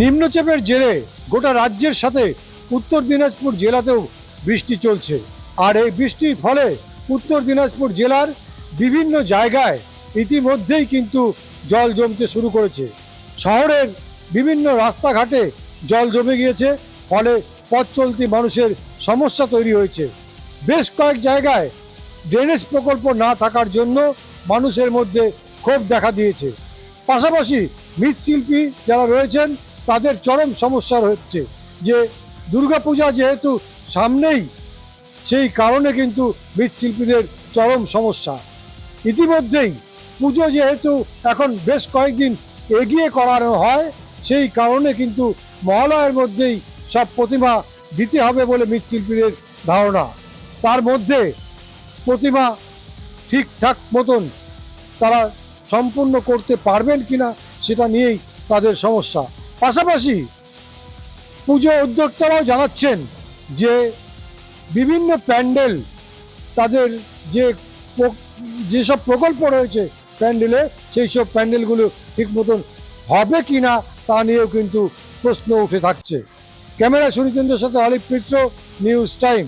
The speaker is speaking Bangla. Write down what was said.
নিম্নচাপের জেরে গোটা রাজ্যের সাথে উত্তর দিনাজপুর জেলাতেও বৃষ্টি চলছে। আর এই বৃষ্টির ফলে উত্তর দিনাজপুর জেলার বিভিন্ন জায়গায় ইতিমধ্যেই কিন্তু জল জমতে শুরু করেছে। শহরের বিভিন্ন রাস্তাঘাটে জল জমে গিয়েছে, ফলে পথ চলতি মানুষের সমস্যা তৈরি হয়েছে। বেশ কয়েক জায়গায় ড্রেনেজ প্রকল্প না থাকার জন্য মানুষের মধ্যে ক্ষোভ দেখা দিয়েছে। পাশাপাশি মৃৎশিল্পী যারা রয়েছেন তাদের চরম সমস্যা হচ্ছে যে দুর্গাপূজা যেহেতু সামনেই, সেই কারণে কিন্তু মৃৎশিল্পীদের চরম সমস্যা। ইতিমধ্যেই পুজো যেহেতু এখন বেশ কয়েকদিন এগিয়ে করানো হয়, সেই কারণে কিন্তু মহালয়ের মধ্যেই সব প্রতিমা দিতে হবে বলে মৃৎশিল্পীদের ধারণা। তার মধ্যে প্রতিমা ঠিকঠাক মতন তারা সম্পূর্ণ করতে পারবেন কিনা সেটা নিয়েই তাদের সমস্যা। পাশাপাশি পুজো উদ্যোক্তারাও জানাচ্ছেন যে বিভিন্ন প্যান্ডেল তাদের যে যেসব প্রকল্প রয়েছে প্যান্ডেলে, সেই সব প্যান্ডেলগুলো ঠিক মতন হবে কি না তা নিয়েও কিন্তু প্রশ্ন উঠে থাকছে। ক্যামেরা সুরিচন্দ্রের সাথে অলিপ মিত্র, নিউজ টাইম।